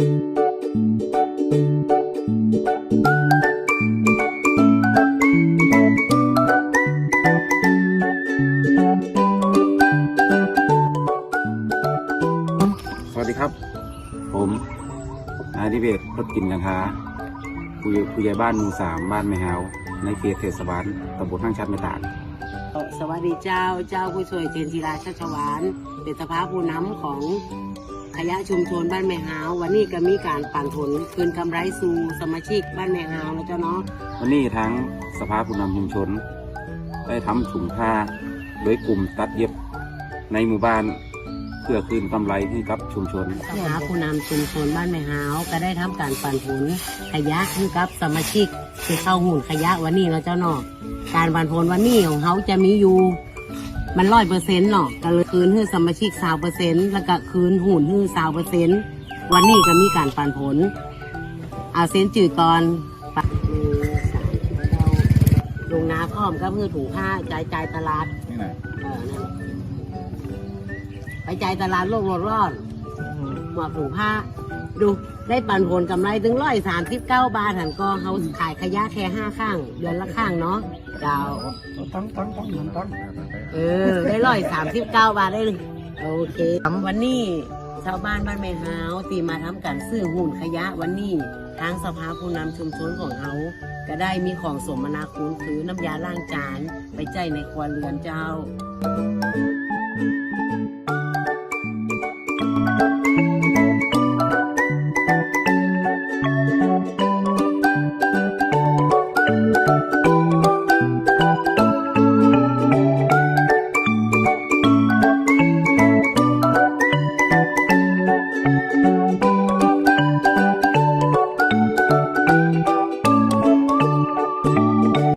สวัสดีครับ ผมนายทิเบศรถกินกันค้าผู้ใหญ่ผู้ใหญ่บ้านหมู่สามบ้านแม่แฮวในเขตเทศบาลตำบลห้างชัดไม่ตากสวัสดีเจ้าเจ้าผู้ช่วยเจนจีราชัชวานเป็นสภาผู้นำของ ขยะชุมชนบ้านแม่ฮาววันนี้ก็มีการปั่นผลคืนกำไรสู่สมาชิกบ้านแม่ฮาวนะเจ้าเนาะวันนี้ทั้งสภาผู้นำชุมชน ได้ทำถุงผ้าโดยกลุ่มตัดเย็บในหมู่บ้านเพื่อคืนกำไรให้กับชุมชนสภาผู้นำชุมชนบ้านแม่ฮาวก็ได้ทำการปั่นผลขยะให้กับสมาชิกที่เข้าหุ่นขยะวันนี้นะเจ้าเนาะการปั่นผลวันนี้ของเขาจะมีอยู่ มันร้อยเปอร์เซ็นต์เนาะก็เลยคืนให้สมาชิกสาวเปอร์เซ็นต์แล้วก็คืนหุ่นให้สาวเปอร์เซ็นต์วันนี้ก็มีการปั่นผล เอาเส้นจืดก่อนปักมือสามสิบเก้าลงนาพร้อมก็เพื่อถุงผ้าจ่ายจ่ายตลาดนี่ไหนเออนั่นไปจ่ายตลาดโลกรอดรอดหมอบถุงผ้า ดูได้ปันผลกำไรถึงร้อยสามสิบเก้าบาทหันก็เขาขายขยะแค่ห้าข้าง เดือนละข้างเนาะดาวตั้งตั้งตั้งตั้งตั้งเออ ได้ร้อยสามสิบเก้าบาทได้เลยโอเค วันนี้ชาวบ้านบ้านแม่ฮาวตีมาทำการซื้อหุ่นขยะวันนี้ทางสภาผู้นำชุมชนของเขาก็ได้มีของสมนาคุณคือน้ำยาล้างจานไปใจในครัวเรือนเจ้า